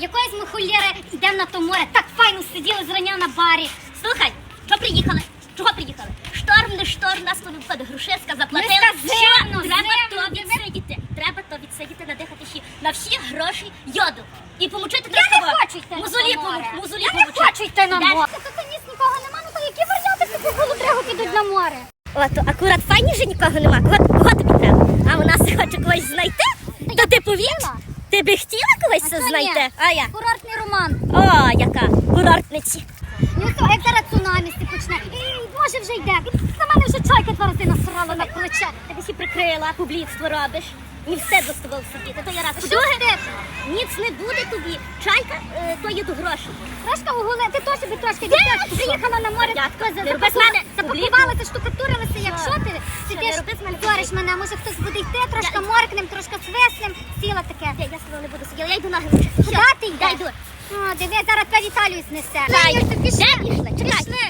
Якоїсь ми холєри йдемо на то море, так файно сиділи зрання на барі. Слухай, що приїхали? Чого приїхали? Шторм, не шторм, нас тобі входить Грушевська заплатила. Ми сказали, Що? треба то відсидіти. Треба то відсидіти, надихати ще на всі гроші йоду. І помучити Я не хочу йти Музолі на море. пому- музолі Я не хочу йти на море. Тут ніс нікого нема, ну то які варіанти з такого голодригу підуть на море? От, акурат файні же нікого нема. Кого, кого тобі треба? А у нас хоче когось знайти? То ти повірила? Ти би хотіла когось це знайти? А я? Курортний роман. О, яка курортниці. Ну то, як зараз цунамі сі почне. Боже, вже йде. На мене вже чайка два рази насрала на плече. Ти всі прикрила, публіцтво робиш. І все до собі. Та сидіти. То я раз. Що ти? Ніц не буде тобі. Чайка, е, то є до грошей. Трошка угули, ти теж би трошки дівчат, приїхала на море, тако за- Не роби з запакувала- запакувалася, штукатурилася, як Що? що ти? Сидиш, не роби з мене зориш мене, може хтось буде йти, трошки моркнем, трошки свиснем, сіла таке. Я, я з тобою не буду сидіти, я йду вчити. Куди ти Я йдеш? йду. О, диви, зараз тебе Віталію знесе. Де пішли? Чекай. Пішли.